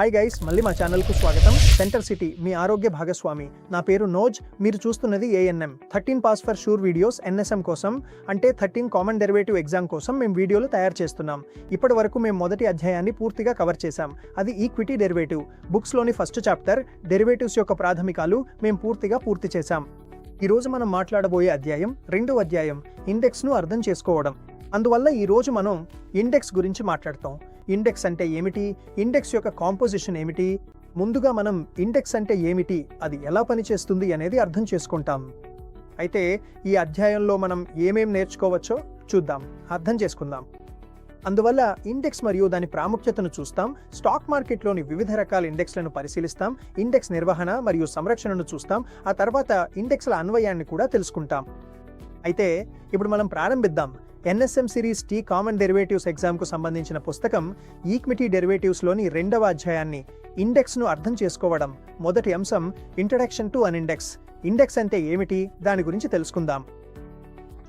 Hi guys మళ్ళీ మా ఛానల్కు స్వాగతం. సెంటర్ సిటీ మీ ఆరోగ్య భాగస్వామి. నా పేరు నోజ్ మీరు చూస్తున్నది ANM thirteen pass for sure videos NSM కోసం అంటే థర్టీన్ కామన్ డెరివేటివ్ ఎగ్జామ్ కోసం మేము వీడియోలు తయారు చేస్తున్నాం. ఇప్పటి వరకు మేము మొదటి అధ్యాయాన్ని పూర్తిగా కవర్ చేశాం. అది ఈక్విటీ డెరివేటివ్. బుక్స్లోని ఫస్ట్ చాప్టర్ డెరివేటివ్స్ యొక్క ప్రాథమికాలు మేము పూర్తిగా పూర్తి చేశాం. ఈరోజు మనం మాట్లాడబోయే అధ్యాయం రెండో అధ్యాయం ఇండెక్స్ను అర్థం చేసుకోవడం. అందువల్ల ఈరోజు మనం ఇండెక్స్ గురించి మాట్లాడతాం. ఇండెక్స్ అంటే ఏమిటి? ఇండెక్స్ యొక్క కాంపోజిషన్ ఏమిటి? ముందుగా మనం ఇండెక్స్ అంటే ఏమిటి? అది ఎలా పనిచేస్తుంది అనేది అర్థం చేసుకుంటాం. అయితే ఈ అధ్యాయంలో మనం ఏమేం నేర్చుకోవచ్చో చూద్దాం. అర్థం చేసుకుందాం. అందువల్ల ఇండెక్స్ మరియు దాని ప్రాముఖ్యతను చూస్తాం. స్టాక్ మార్కెట్లోని వివిధ రకాల ఇండెక్స్లను పరిశీలిస్తాం. ఇండెక్స్ నిర్వహణ మరియు సంరక్షణను చూస్తాం. ఆ తర్వాత ఇండెక్స్ల అన్వయాన్ని కూడా తెలుసుకుంటాం. అయితే ఇప్పుడు మనం ప్రారంభిద్దాం. NSM series T common derivatives ఎగ్జామ్కు సంబంధించిన పుస్తకం ఈక్విటీ డెరివేటివ్స్లోని రెండవ అధ్యాయాన్ని ఇండెక్స్ను అర్థం చేసుకోవడం మొదటి అంశం introduction to an index. Index అంటే ఏమిటి? దాని గురించి తెలుసుకుందాం.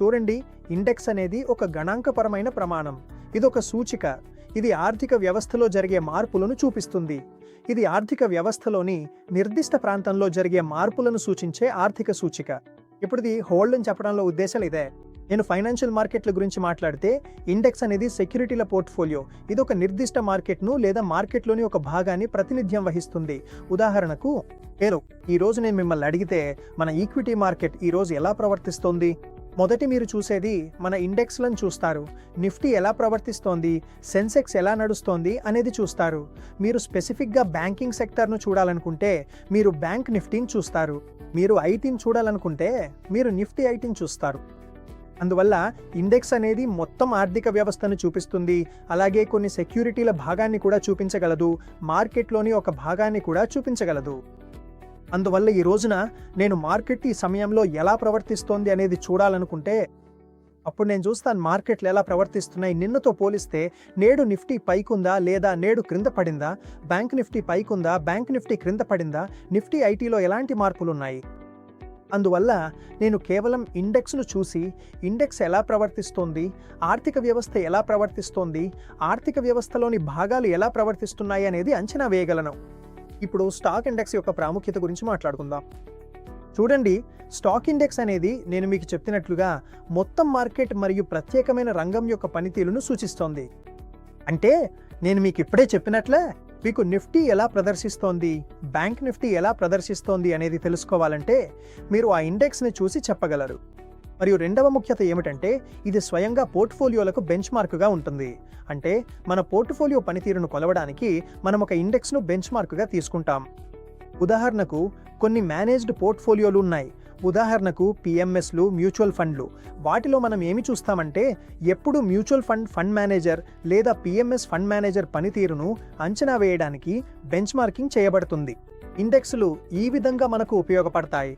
చూడండి ఇండెక్స్ అనేది ఒక గణాంకపరమైన ప్రమాణం. ఇది ఒక సూచిక. ఇది ఆర్థిక వ్యవస్థలో జరిగే మార్పులను చూపిస్తుంది. ఇది ఆర్థిక వ్యవస్థలోని నిర్దిష్ట ప్రాంతంలో జరిగే మార్పులను సూచించే ఆర్థిక సూచిక. ఇప్పుడు ఇది హోల్డ్ అని చెప్పడంలో ఉద్దేశాలు ఇదే. నేను ఫైనాన్షియల్ మార్కెట్ల గురించి మాట్లాడితే ఇండెక్స్ అనేది సెక్యూరిటీల పోర్ట్ఫోలియో. ఇది ఒక నిర్దిష్ట మార్కెట్ను లేదా మార్కెట్లోని ఒక భాగాన్ని ప్రాతినిధ్యం వహిస్తుంది. ఉదాహరణకు ఏదో ఈరోజు నేను మిమ్మల్ని అడిగితే మన ఈక్విటీ మార్కెట్ ఈరోజు ఎలా ప్రవర్తిస్తోంది? మొదటి మీరు చూసేది మన ఇండెక్స్లను చూస్తారు. నిఫ్టీ ఎలా ప్రవర్తిస్తోంది? సెన్సెక్స్ ఎలా నడుస్తోంది అనేది చూస్తారు. మీరు స్పెసిఫిక్గా బ్యాంకింగ్ సెక్టర్ను చూడాలనుకుంటే మీరు బ్యాంక్ నిఫ్టీని చూస్తారు. మీరు ఐటీని చూడాలనుకుంటే మీరు నిఫ్టీ ఐటీని చూస్తారు. అందువల్ల ఇండెక్స్ అనేది మొత్తం ఆర్థిక వ్యవస్థను చూపిస్తుంది. అలాగే కొన్ని సెక్యూరిటీల భాగాన్ని కూడా చూపించగలదు. మార్కెట్లోని ఒక భాగాన్ని కూడా చూపించగలదు. అందువల్ల ఈ రోజున నేను మార్కెట్ ఈ సమయంలో ఎలా ప్రవర్తిస్తోంది అనేది చూడాలనుకుంటే అప్పుడు నేను చూస్తాను మార్కెట్లు ఎలా ప్రవర్తిస్తున్నాయి. నిన్నతో పోలిస్తే నేడు నిఫ్టీ పైకుందా లేదా నేడు క్రింద పడిందా? బ్యాంక్ నిఫ్టీ పైకుందా? బ్యాంక్ నిఫ్టీ క్రింద పడిందా? నిఫ్టీ ఐటీలో ఎలాంటి మార్పులు ఉన్నాయి అందువల్ల నేను కేవలం ఇండెక్స్ను చూసి ఇండెక్స్ ఎలా ప్రవర్తిస్తోంది ఆర్థిక వ్యవస్థ ఎలా ప్రవర్తిస్తోంది ఆర్థిక వ్యవస్థలోని భాగాలు ఎలా ప్రవర్తిస్తున్నాయి అనేది అంచనా వేయగలను. ఇప్పుడు స్టాక్ ఇండెక్స్ యొక్క ప్రాముఖ్యత గురించి మాట్లాడుకుందాం. చూడండి స్టాక్ ఇండెక్స్ అనేది నేను మీకు చెప్పినట్లుగా మొత్తం మార్కెట్ మరియు ప్రత్యేకమైన రంగం యొక్క పనితీరును సూచిస్తోంది. అంటే నేను మీకు ఇప్పుడే చెప్పినట్లే మీకు నిఫ్టీ ఎలా ప్రదర్శిస్తోంది? బ్యాంక్ నిఫ్టీ ఎలా ప్రదర్శిస్తోంది అనేది తెలుసుకోవాలంటే మీరు ఆ ఇండెక్స్ని చూసి చెప్పగలరు. మరియు రెండవ ముఖ్యత ఏమిటంటే ఇది స్వయంగా పోర్ట్ఫోలియోలకు బెంచ్ మార్కుగా ఉంటుంది. అంటే మన పోర్ట్ఫోలియో పనితీరును కొలవడానికి మనం ఒక ఇండెక్స్ను బెంచ్ మార్కుగా తీసుకుంటాం. ఉదాహరణకు కొన్ని మేనేజ్డ్ పోర్ట్ఫోలియోలు ఉన్నాయి. ఉదాహరణకు పిఎంఎస్లు మ్యూచువల్ ఫండ్లు. వాటిలో మనం ఏమి చూస్తామంటే ఎప్పుడు మ్యూచువల్ ఫండ్ ఫండ్ మేనేజర్ లేదా పిఎంఎస్ ఫండ్ మేనేజర్ పనితీరును అంచనా వేయడానికి బెంచ్ మార్కింగ్ చేయబడుతుంది. ఇండెక్స్లు ఈ విధంగా మనకు ఉపయోగపడతాయి.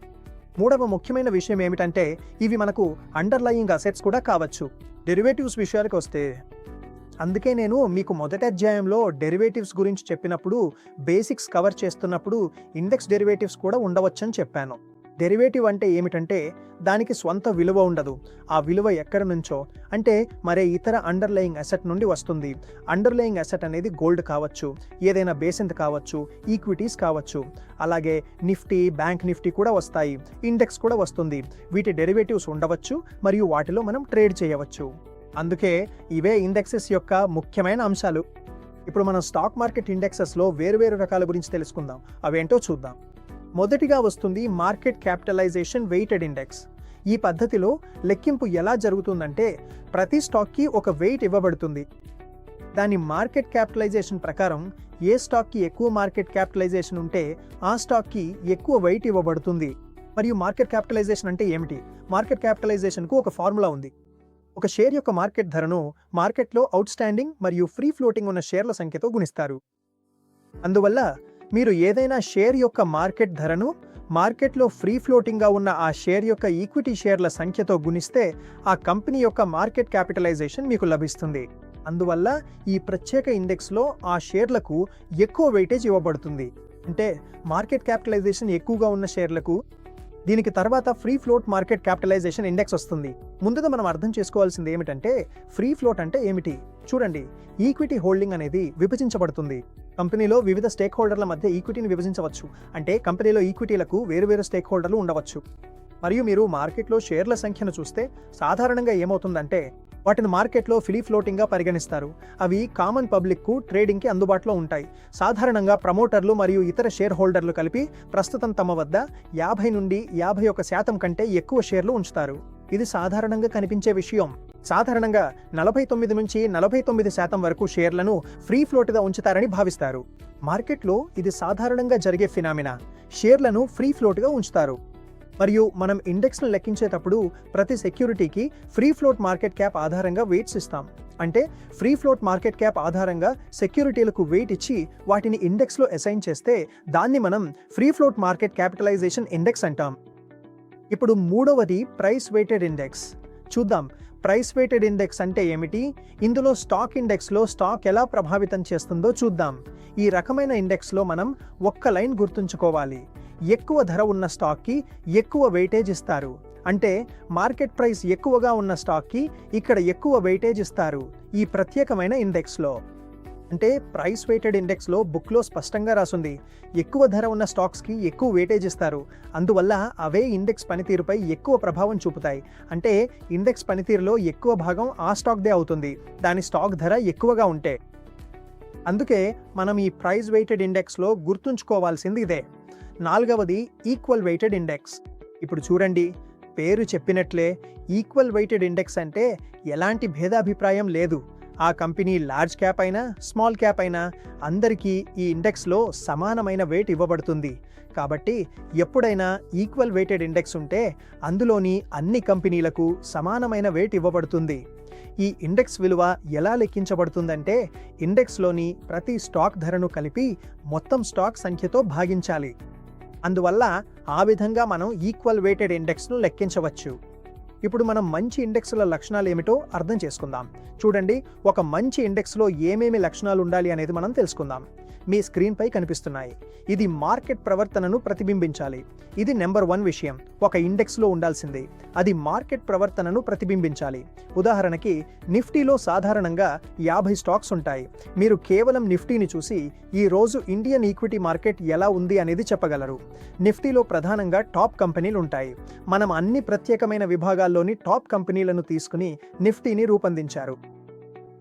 మూడవ ముఖ్యమైన విషయం ఏమిటంటే ఇవి మనకు అండర్లయింగ్ అసెట్స్ కూడా కావచ్చు. డెరివేటివ్స్ విషయానికి వస్తే అందుకే నేను మీకు మొదటి అధ్యాయంలో డెరివేటివ్స్ గురించి చెప్పినప్పుడు బేసిక్స్ కవర్ చేస్తున్నప్పుడు ఇండెక్స్ డెరివేటివ్స్ కూడా ఉండవచ్చని చెప్పాను. డెరివేటివ్ అంటే ఏమిటంటే దానికి స్వంత విలువ ఉండదు. ఆ విలువ ఎక్కడి నుంచో అంటే మరే ఇతర అండర్లయింగ్ అసెట్ నుండి వస్తుంది. అండర్లయింగ్ అసెట్ అనేది గోల్డ్ కావచ్చు ఏదైనా బేసెంట్ కావచ్చు ఈక్విటీస్ కావచ్చు. అలాగే నిఫ్టీ బ్యాంక్ నిఫ్టీ కూడా వస్తాయి ఇండెక్స్ కూడా వస్తుంది. వీటి డెరివేటివ్స్ ఉండవచ్చు మరియు వాటిలో మనం ట్రేడ్ చేయవచ్చు. అందుకే ఇవే ఇండెక్సెస్ యొక్క ముఖ్యమైన అంశాలు. ఇప్పుడు మనం స్టాక్ మార్కెట్ ఇండెక్సెస్లో వేరువేరు రకాల గురించి తెలుసుకుందాం. అవేంటో చూద్దాం. మొదటిగా వస్తుంది మార్కెట్ క్యాపిటలైజేషన్ వెయిటెడ్ ఇండెక్స్. ఈ పద్ధతిలో లెక్కింపు ఎలా జరుగుతుందంటే ప్రతి స్టాక్కి ఒక వెయిట్ ఇవ్వబడుతుంది. దాని మార్కెట్ క్యాపిటలైజేషన్ ప్రకారం ఏ స్టాక్కి ఎక్కువ మార్కెట్ క్యాపిటలైజేషన్ ఉంటే ఆ స్టాక్కి ఎక్కువ వెయిట్ ఇవ్వబడుతుంది. మరియు మార్కెట్ క్యాపిటలైజేషన్ అంటే ఏమిటి? మార్కెట్ క్యాపిటలైజేషన్కు ఒక ఫార్ములా ఉంది. ఒక షేర్ యొక్క మార్కెట్ ధరను మార్కెట్లో అవుట్ స్టాండింగ్ మరియు ఫ్రీ ఫ్లోటింగ్ ఉన్న షేర్ల సంఖ్యతో గుణిస్తారు. అందువల్ల మీరు ఏదైనా షేర్ యొక్క మార్కెట్ ధరను మార్కెట్లో ఫ్రీ ఫ్లోటింగ్గా ఉన్న ఆ షేర్ యొక్క ఈక్విటీ షేర్ల సంఖ్యతో గుణిస్తే ఆ కంపెనీ యొక్క మార్కెట్ క్యాపిటలైజేషన్ మీకు లభిస్తుంది. అందువల్ల ఈ ప్రత్యేక ఇండెక్స్లో ఆ షేర్లకు ఎక్కువ వెయిటేజ్ ఇవ్వబడుతుంది. అంటే మార్కెట్ క్యాపిటలైజేషన్ ఎక్కువగా ఉన్న షేర్లకు దీనికి తర్వాత free float market capitalization index వస్తుంది. ముందుగా మనం అర్థం చేసుకోవాల్సింది ఏమిటంటే ఫ్రీ ఫ్లోట్ అంటే ఏమిటి? చూడండి ఈక్విటీ హోల్డింగ్ అనేది విభజించబడుతుంది. కంపెనీలో వివిధ స్టేక్ హోల్డర్ల మధ్య ఈక్విటీని విభజించవచ్చు. అంటే కంపెనీలో ఈక్విటీలకు వేరువేరు స్టేక్ హోల్డర్లు ఉండవచ్చు. మరియు మీరు మార్కెట్లో షేర్ల సంఖ్యను చూస్తే సాధారణంగా ఏమవుతుందంటే వాటిని మార్కెట్లో ఫిలీ ఫ్లోటింగ్గా పరిగణిస్తారు. అవి కామన్ పబ్లిక్కు ట్రేడింగ్కి అందుబాటులో ఉంటాయి. సాధారణంగా ప్రమోటర్లు మరియు ఇతర షేర్ హోల్డర్లు కలిపి ప్రస్తుతం తమ వద్ద యాభై నుండి యాభై ఒక శాతం కంటే ఎక్కువ షేర్లు ఉంచుతారు. ఇది సాధారణంగా కనిపించే విషయం. సాధారణంగా నలభై తొమ్మిది నుంచి నలభై తొమ్మిది శాతం వరకు షేర్లను ఫ్రీ ఫ్లోట్గా ఉంచుతారని భావిస్తారు. మార్కెట్లో ఇది సాధారణంగా జరిగే ఫినామినా. షేర్లను ఫ్రీ ఫ్లోట్గా ఉంచుతారు. మరియు మనం ఇండెక్స్ను లెక్కించేటప్పుడు ప్రతి సెక్యూరిటీకి ఫ్రీ ఫ్లోట్ మార్కెట్ క్యాప్ ఆధారంగా వెయిట్స్ ఇస్తాం. అంటే ఫ్రీ ఫ్లోట్ మార్కెట్ క్యాప్ ఆధారంగా సెక్యూరిటీలకు వెయిట్ ఇచ్చి వాటిని ఇండెక్స్లో అసైన్ చేస్తే దాన్ని మనం free float market capitalization index అంటాం. ఇప్పుడు మూడవది ప్రైస్ వెయిటెడ్ ఇండెక్స్. చూద్దాం ప్రైస్ వెయిటెడ్ ఇండెక్స్ అంటే ఏమిటి? ఇందులో స్టాక్ ఇండెక్స్లో స్టాక్ ఎలా ప్రభావితం చేస్తుందో చూద్దాం. ఈ రకమైన ఇండెక్స్లో మనం ఒక్క లైన్ గుర్తుంచుకోవాలి. ఎక్కువ ధర ఉన్న స్టాక్కి ఎక్కువ వెయిటేజ్ ఇస్తారు. అంటే మార్కెట్ ప్రైస్ ఎక్కువగా ఉన్న స్టాక్కి ఇక్కడ ఎక్కువ వెయిటేజ్ ఇస్తారు. ఈ ప్రత్యేకమైన ఇండెక్స్లో. అంటే ప్రైస్ వెయిటెడ్ ఇండెక్స్లో బుక్లో స్పష్టంగా రాసుంది. ఎక్కువ ధర ఉన్న స్టాక్స్కి ఎక్కువ వెయిటేజ్ ఇస్తారు. అందువల్ల అవే ఇండెక్స్ పనితీరుపై ఎక్కువ ప్రభావం చూపుతాయి. అంటే ఇండెక్స్ పనితీరులో ఎక్కువ భాగం ఆ స్టాక్దే అవుతుంది. దాని స్టాక్ ధర ఎక్కువగా ఉంటే. అందుకే మనం ఈ ప్రైస్ వెయిటెడ్ ఇండెక్స్లో గుర్తుంచుకోవాల్సింది ఇదే. నాలుగవది ఈక్వల్ వెయిటెడ్ ఇండెక్స్. ఇప్పుడు చూడండి. పేరు చెప్పినట్లే ఈక్వల్ వెయిటెడ్ ఇండెక్స్ అంటే ఎలాంటి భేదాభిప్రాయం లేదు. ఆ కంపెనీ లార్జ్ క్యాప్ అయినా స్మాల్ క్యాప్ అయినా అందరికీ ఈ ఇండెక్స్లో సమానమైన వెయిట్ ఇవ్వబడుతుంది. కాబట్టి ఎప్పుడైనా ఈక్వల్ వెయిటెడ్ ఇండెక్స్ ఉంటే అందులోని అన్ని కంపెనీలకు సమానమైన వెయిట్ ఇవ్వబడుతుంది. ఈ ఇండెక్స్ విలువ ఎలా లెక్కించబడుతుందంటే ఇండెక్స్లోని ప్రతి స్టాక్ ధరను కలిపి మొత్తం స్టాక్ సంఖ్యతో భాగించాలి. అందువల్ల ఆ విధంగా మనం ఈక్వల్ వెయిటెడ్ ఇండెక్స్ను లెక్కించవచ్చు. ఇప్పుడు మనం మంచి ఇండెక్స్ల లక్షణాలు ఏమిటో అర్థం చేసుకుందాం. చూడండి ఒక మంచి ఇండెక్స్లో ఏమేమి లక్షణాలు ఉండాలి అనేది మనం తెలుసుకుందాం. మీ స్క్రీన్పై కనిపిస్తున్నాయి. ఇది మార్కెట్ ప్రవర్తనను ప్రతిబింబించాలి. ఇది నెంబర్ వన్ విషయం. ఒక ఇండెక్స్లో ఉండాల్సింది. అది మార్కెట్ ప్రవర్తనను ప్రతిబింబించాలి. ఉదాహరణకి నిఫ్టీలో సాధారణంగా యాభై స్టాక్స్ ఉంటాయి. మీరు కేవలం నిఫ్టీని చూసి ఈ రోజు ఇండియన్ ఈక్విటీ మార్కెట్ ఎలా ఉంది అనేది చెప్పగలరు. నిఫ్టీలో ప్రధానంగా టాప్ కంపెనీలు ఉంటాయి. మనం అన్ని ప్రత్యేకమైన విభాగాల్లోని టాప్ కంపెనీలను తీసుకుని నిఫ్టీని రూపొందించారు.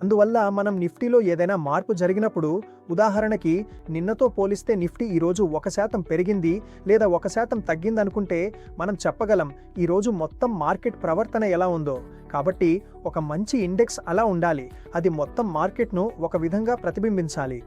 అందువల్ల మనం నిఫ్టీలో ఏదైనా మార్పు జరిగినప్పుడు ఉదాహరణకి నిన్నతో పోలిస్తే నిఫ్టీ ఈరోజు ఒక శాతం పెరిగింది లేదా ఒక శాతం తగ్గిందనుకుంటే మనం చెప్పగలం ఈరోజు మొత్తం మార్కెట్ ప్రవర్తన ఎలా ఉందో. కాబట్టి ఒక మంచి ఇండెక్స్ అలా ఉండాలి. అది మొత్తం మార్కెట్ను ఒక విధంగా ప్రతిబింబించాలి.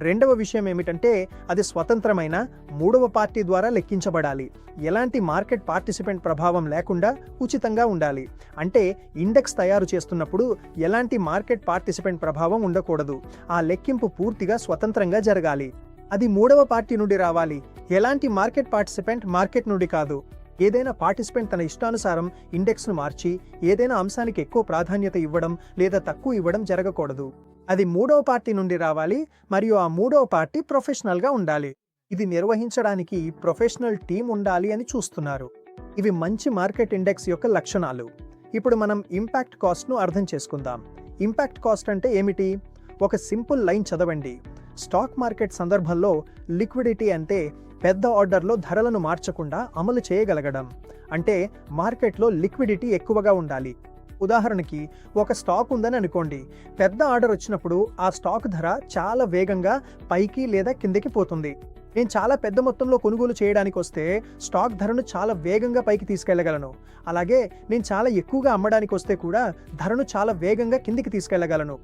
రెండవ విషయం ఏమిటంటే అది స్వతంత్రమైన మూడవ పార్టీ ద్వారా లెక్కించబడాలి. ఎలాంటి మార్కెట్ పార్టిసిపెంట్ ప్రభావం లేకుండా ఉచితంగా ఉండాలి. అంటే ఇండెక్స్ తయారు చేస్తున్నప్పుడు ఎలాంటి మార్కెట్ పార్టిసిపెంట్ ప్రభావం ఉండకూడదు. ఆ లెక్కింపు పూర్తిగా స్వతంత్రంగా జరగాలి. అది మూడవ పార్టీ నుండి రావాలి. ఎలాంటి మార్కెట్ పార్టిసిపెంట్ మార్కెట్ నుండి కాదు. ఏదైనా పార్టిసిపెంట్ తన ఇష్టానుసారం ఇండెక్స్ను మార్చి ఏదైనా అంశానికి ఎక్కువ ప్రాధాన్యత ఇవ్వడం లేదా తక్కువ ఇవ్వడం జరగకూడదు. అది మూడవ పార్టీ నుండి రావాలి మరియు ఆ మూడవ పార్టీ ప్రొఫెషనల్గా ఉండాలి. ఇది నిర్వహించడానికి ప్రొఫెషనల్ టీం ఉండాలి అని చూస్తున్నారు. ఇవి మంచి మార్కెట్ ఇండెక్స్ యొక్క లక్షణాలు. ఇప్పుడు మనం ఇంపాక్ట్ కాస్ట్ను అర్థం చేసుకుందాం. ఇంపాక్ట్ కాస్ట్ అంటే ఏమిటి? ఒక సింపుల్ లైన్ చదవండి. స్టాక్ మార్కెట్ సందర్భంలో లిక్విడిటీ అంటే పెద్ద ఆర్డర్లో ధరలను మార్చకుండా అమలు చేయగలగడం. అంటే మార్కెట్లో లిక్విడిటీ ఎక్కువగా ఉండాలి. ఉదాహరణకి ఒక స్టాక్ ఉందని అనుకోండి పెద్ద ఆర్డర్ వచ్చినప్పుడు ఆ స్టాక్ ధర చాలా వేగంగా పైకి లేదా కిందకి పోతుంది. నేను చాలా పెద్ద మొత్తంలో కొనుగోలు చేయడానికి వస్తే స్టాక్ ధరను చాలా వేగంగా పైకి తీసుకెళ్ళగలను. అలాగే నేను చాలా ఎక్కువగా అమ్మడానికి వస్తే కూడా ధరను చాలా వేగంగా కిందికి తీసుకెళ్ళగలను.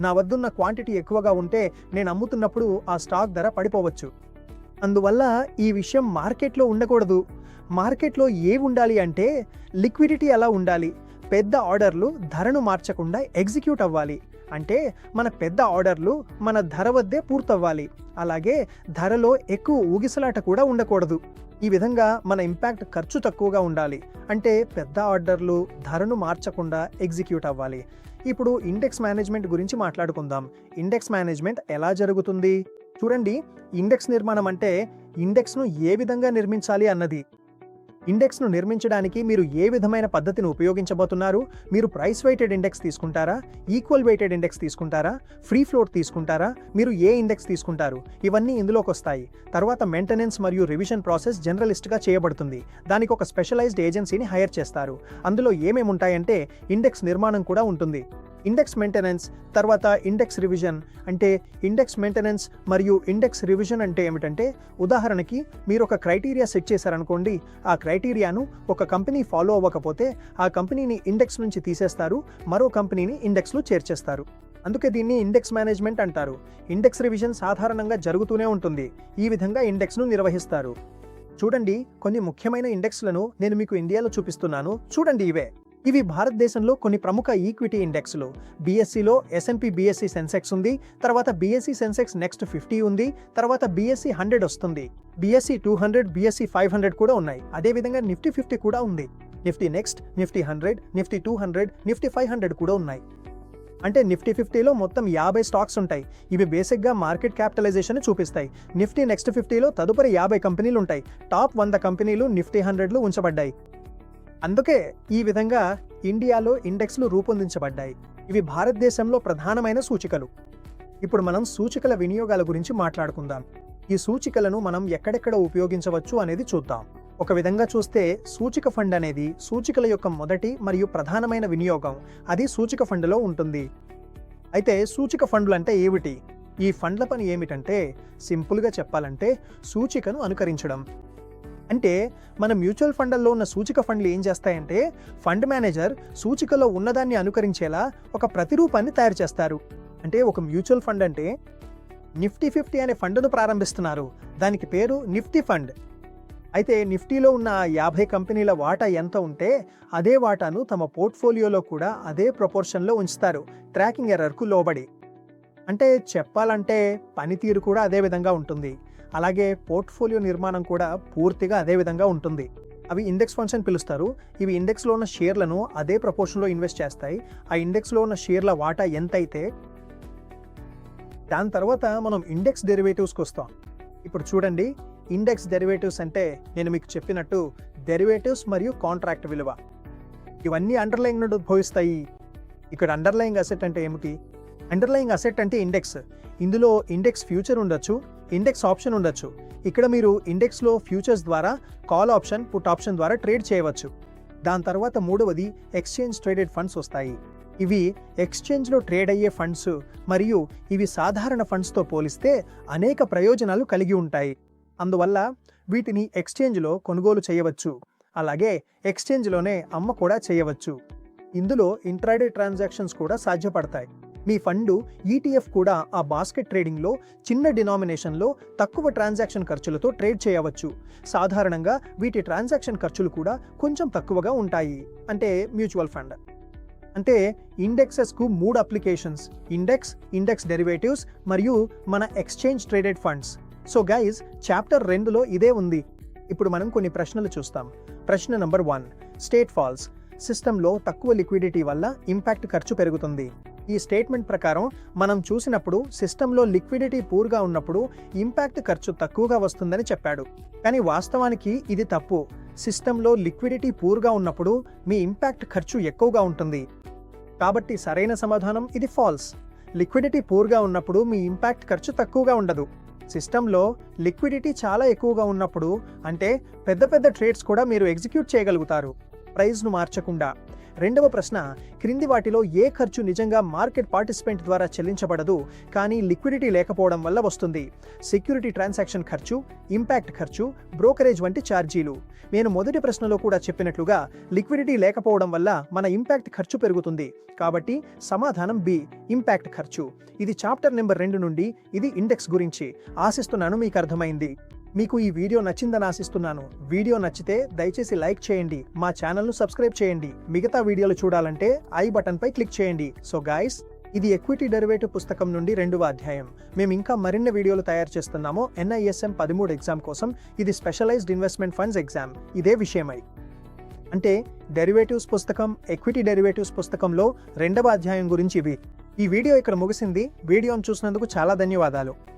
నా వద్దున్న క్వాంటిటీ ఎక్కువగా ఉంటే నేను అమ్ముతున్నప్పుడు ఆ స్టాక్ ధర పడిపోవచ్చు. అందువల్ల ఈ విషయం మార్కెట్లో ఉండకూడదు. మార్కెట్లో ఏ ఉండాలి అంటే లిక్విడిటీ ఎలా ఉండాలి? పెద్ద ఆర్డర్లు ధరను మార్చకుండా ఎగ్జిక్యూట్ అవ్వాలి. అంటే మన పెద్ద ఆర్డర్లు మన ధర వద్దే పూర్తవ్వాలి. అలాగే ధరలో ఎక్కువ ఊగిసలాట కూడా ఉండకూడదు. ఈ విధంగా మన ఇంపాక్ట్ ఖర్చు తక్కువగా ఉండాలి. అంటే పెద్ద ఆర్డర్లు ధరను మార్చకుండా ఎగ్జిక్యూట్ అవ్వాలి. ఇప్పుడు ఇండెక్స్ మేనేజ్మెంట్ గురించి మాట్లాడుకుందాం. ఇండెక్స్ మేనేజ్మెంట్ ఎలా జరుగుతుంది? చూడండి ఇండెక్స్ నిర్మాణం అంటే ఇండెక్స్ను ఏ విధంగా నిర్మించాలి అన్నది. ఇండెక్స్ను నిర్మించడానికి మీరు ఏ విధమైన పద్ధతిని ఉపయోగించబోతున్నారు? మీరు ప్రైస్ వెయిటెడ్ ఇండెక్స్ తీసుకుంటారా? ఈక్వల్ వెయిటెడ్ ఇండెక్స్ తీసుకుంటారా? ఫ్రీ ఫ్లోట్ తీసుకుంటారా? మీరు ఏ ఇండెక్స్ తీసుకుంటారు? ఇవన్నీ ఇందులోకి వస్తాయి తర్వాత మెయింటెనెన్స్ మరియు రివిజన్ ప్రాసెస్ జనరలిస్ట్గా చేయబడుతుంది. దానికి ఒక స్పెషలైజ్డ్ ఏజెన్సీని హైర్ చేస్తారు. అందులో ఏమేమి ఉంటాయంటే ఇండెక్స్ నిర్మాణం కూడా ఉంటుంది. ఇండెక్స్ మెయింటెనెన్స్ తర్వాత ఇండెక్స్ రివిజన్ అంటే ఇండెక్స్ మెయింటెనెన్స్ మరియు ఇండెక్స్ రివిజన్ అంటే ఏమిటంటే ఉదాహరణకి మీరు ఒక క్రైటీరియా సెట్ చేశారనుకోండి ఆ క్రైటీరియాను ఒక కంపెనీ ఫాలో అవ్వకపోతే ఆ కంపెనీని ఇండెక్స్ నుంచి తీసేస్తారు మరో కంపెనీని ఇండెక్స్లో చేర్చేస్తారు. అందుకే దీన్ని ఇండెక్స్ మేనేజ్మెంట్ అంటారు. ఇండెక్స్ రివిజన్ సాధారణంగా జరుగుతూనే ఉంటుంది. ఈ విధంగా ఇండెక్స్ను నిర్వహిస్తారు. చూడండి కొన్ని ముఖ్యమైన ఇండెక్స్లను నేను మీకు ఇండియాలో చూపిస్తున్నాను. చూడండి ఇవే. ఇవి భారతదేశంలో కొన్ని ప్రముఖ ఈక్విటీ ఇండెక్స్లు. బీఎస్సీలో ఎస్ఎన్పి బీఎస్సీ సెన్సెక్స్ ఉంది తర్వాత బీఎస్సీ సెన్సెక్స్ నెక్స్ట్ ఫిఫ్టీ ఉంది తర్వాత బీఎస్సీ హండ్రెడ్ వస్తుంది. BSE two hundred BSE five hundred కూడా ఉన్నాయి. అదేవిధంగా నిఫ్టీ ఫిఫ్టీ కూడా ఉంది. Nifty next Nifty hundred Nifty two hundred Nifty five hundred కూడా ఉన్నాయి. అంటే నిఫ్టీ ఫిఫ్టీలో మొత్తం యాభై స్టాక్స్ ఉంటాయి. ఇవి బేసిక్గా మార్కెట్ క్యాపిటలైజేషన్ చూపిస్తాయి. నిఫ్టీ నెక్స్ట్ ఫిఫ్టీలో తదుపరి యాభై కంపెనీలు ఉంటాయి. టాప్ వంద కంపెనీలు నిఫ్టీ హండ్రెడ్లో ఉంచబడ్డాయి. అందుకే ఈ విధంగా ఇండియాలో ఇండెక్స్లు రూపొందించబడ్డాయి. ఇవి భారతదేశంలో ప్రధానమైన సూచికలు. ఇప్పుడు మనం సూచికల వినియోగాల గురించి మాట్లాడుకుందాం. ఈ సూచికలను మనం ఎక్కడెక్కడ ఉపయోగించవచ్చు అనేది చూద్దాం. ఒక విధంగా చూస్తే సూచిక ఫండ్ అనేది సూచికల యొక్క మొదటి మరియు ప్రధానమైన వినియోగం. అది సూచిక ఫండ్లో ఉంటుంది. అయితే సూచిక ఫండ్లు అంటే ఏమిటి? ఈ ఫండ్ల పని ఏమిటంటే సింపుల్గా చెప్పాలంటే సూచికను అనుకరించడం. అంటే మన మ్యూచువల్ ఫండ్లలో ఉన్న సూచిక ఫండ్లు ఏం చేస్తాయంటే ఫండ్ మేనేజర్ సూచికలో ఉన్నదాన్ని అనుకరించేలా ఒక ప్రతిరూపాన్ని తయారు చేస్తారు. అంటే ఒక మ్యూచువల్ ఫండ్ అంటే నిఫ్టీ ఫిఫ్టీ అనే ఫండ్ను ప్రారంభిస్తున్నారు. దానికి పేరు నిఫ్టీ ఫండ్. అయితే నిఫ్టీలో ఉన్న యాభై కంపెనీల వాటా ఎంత ఉంటే అదే వాటాను తమ పోర్ట్ఫోలియోలో కూడా అదే ప్రపోర్షన్లో ఉంచుతారు. ట్రాకింగ్ ఎర్రర్కు లోబడి. అంటే చెప్పాలంటే పనితీరు కూడా అదే విధంగా ఉంటుంది. అలాగే పోర్ట్ఫోలియో నిర్మాణం కూడా పూర్తిగా అదే విధంగా ఉంటుంది. అవి ఇండెక్స్ ఫండ్స్ అని పిలుస్తారు. ఇవి ఇండెక్స్లో ఉన్న షేర్లను అదే ప్రపోర్షన్లో ఇన్వెస్ట్ చేస్తాయి. ఆ ఇండెక్స్లో ఉన్న షేర్ల వాటా ఎంత అయితే దాని తర్వాత మనం ఇండెక్స్ డెరివేటివ్స్కి వస్తాం. ఇప్పుడు చూడండి ఇండెక్స్ డెరివేటివ్స్ అంటే నేను మీకు చెప్పినట్టు డెరివేటివ్స్ మరియు కాంట్రాక్ట్ విలువ. ఇవన్నీ అండర్లయింగ్ నుండి ఉద్భవిస్తాయి. ఇక్కడ అండర్లయింగ్ అసెట్ అంటే ఏమిటి? అండర్లయింగ్ అసెట్ అంటే ఇండెక్స్. ఇందులో ఇండెక్స్ ఫ్యూచర్ ఉండొచ్చు ఇండెక్స్ ఆప్షన్ ఉండొచ్చు. ఇక్కడ మీరు ఇండెక్స్లో ఫ్యూచర్స్ ద్వారా కాల్ ఆప్షన్ పుట్ ఆప్షన్ ద్వారా ట్రేడ్ చేయవచ్చు. దాని తర్వాత మూడవది ఎక్స్చేంజ్ ట్రేడెడ్ ఫండ్స్ వస్తాయి. ఇవి ఎక్స్చేంజ్లో ట్రేడ్ అయ్యే ఫండ్స్ మరియు ఇవి సాధారణ ఫండ్స్తో పోలిస్తే అనేక ప్రయోజనాలు కలిగి ఉంటాయి. అందువల్ల వీటిని ఎక్స్చేంజ్లో కొనుగోలు చేయవచ్చు. అలాగే ఎక్స్చేంజ్లోనే అమ్మ కూడా చేయవచ్చు. ఇందులో ఇంట్రాడే ట్రాన్సాక్షన్స్ కూడా సాధ్యపడతాయి. మీ ఫండు ఈటీఎఫ్ కూడా ఆ బాస్కెట్ ట్రేడింగ్లో చిన్న డినామినేషన్లో తక్కువ ట్రాన్సాక్షన్ ఖర్చులతో ట్రేడ్ చేయవచ్చు. సాధారణంగా వీటి ట్రాన్సాక్షన్ ఖర్చులు కూడా కొంచెం తక్కువగా ఉంటాయి. అంటే మ్యూచువల్ ఫండ్. అంటే ఇండెక్సెస్కు మూడు అప్లికేషన్స్ ఇండెక్స్ ఇండెక్స్ డెరివేటివ్స్ మరియు మన exchange traded funds. So guys chapter రెండులో ఇదే ఉంది. ఇప్పుడు మనం కొన్ని ప్రశ్నలు చూస్తాం. ప్రశ్న నంబర్ వన్ స్టేట్ ఫాల్స్. సిస్టంలో తక్కువ లిక్విడిటీ వల్ల ఇంపాక్ట్ ఖర్చు పెరుగుతుంది. ఈ స్టేట్మెంట్ ప్రకారం మనం చూసినప్పుడు సిస్టంలో లిక్విడిటీ పూర్గా ఉన్నప్పుడు ఇంపాక్ట్ ఖర్చు తక్కువగా వస్తుందని చెప్పాడు. కానీ వాస్తవానికి ఇది తప్పు. సిస్టంలో లిక్విడిటీ పూర్గా ఉన్నప్పుడు మీ ఇంపాక్ట్ ఖర్చు ఎక్కువగా ఉంటుంది. కాబట్టి సరైన సమాధానం ఇది ఫాల్స్ లిక్విడిటీ పూర్గా ఉన్నప్పుడు మీ ఇంపాక్ట్ ఖర్చు తక్కువగా ఉండదు. సిస్టంలో లిక్విడిటీ చాలా ఎక్కువగా ఉన్నప్పుడు అంటే పెద్ద పెద్ద ట్రేడ్స్ కూడా మీరు ఎగ్జిక్యూట్ చేయగలుగుతారు. ప్రైజ్ను మార్చకుండా. రెండవ ప్రశ్న క్రింది వాటిలో ఏ ఖర్చు నిజంగా మార్కెట్ పార్టిసిపెంట్ ద్వారా చెల్లించబడదు కానీ లిక్విడిటీ లేకపోవడం వల్ల వస్తుంది? సెక్యూరిటీ ట్రాన్సాక్షన్ ఖర్చు ఇంపాక్ట్ ఖర్చు బ్రోకరేజ్ వంటి ఛార్జీలు. నేను మొదటి ప్రశ్నలో కూడా చెప్పినట్లుగా లిక్విడిటీ లేకపోవడం వల్ల మన ఇంపాక్ట్ ఖర్చు పెరుగుతుంది. కాబట్టి సమాధానం బి ఇంపాక్ట్ ఖర్చు. ఇది చాప్టర్ నెంబర్ రెండు నుండి ఇది ఇండెక్స్ గురించి ఆశిస్తున్నాను మీకు అర్థమైంది. మీకు ఈ వీడియో నచ్చిందని ఆశిస్తున్నాను. వీడియో నచ్చితే దయచేసి లైక్ చేయండి. మా ఛానల్ను సబ్స్క్రైబ్ చేయండి. మిగతా వీడియోలు చూడాలంటే ఐ బటన్పై క్లిక్ చేయండి. సో గాయస్ ఇది ఎక్విటీ డెరివేటివ్ పుస్తకం నుండి రెండవ అధ్యాయం. మేము ఇంకా మరిన్ని వీడియోలు తయారు చేస్తున్నాము ఎన్ఐఎస్ఎం పదమూడు ఎగ్జామ్ కోసం ఇది స్పెషలైజ్డ్ ఇన్వెస్ట్మెంట్ ఫండ్స్ ఎగ్జామ్. ఇదే విషయమై. అంటే డెరివేటివ్స్ పుస్తకం ఎక్విటీ డెరివేటివ్స్ పుస్తకంలో రెండవ అధ్యాయం గురించి ఇవి. ఈ వీడియో ఇక్కడ ముగిసింది. వీడియోను చూసినందుకు చాలా ధన్యవాదాలు.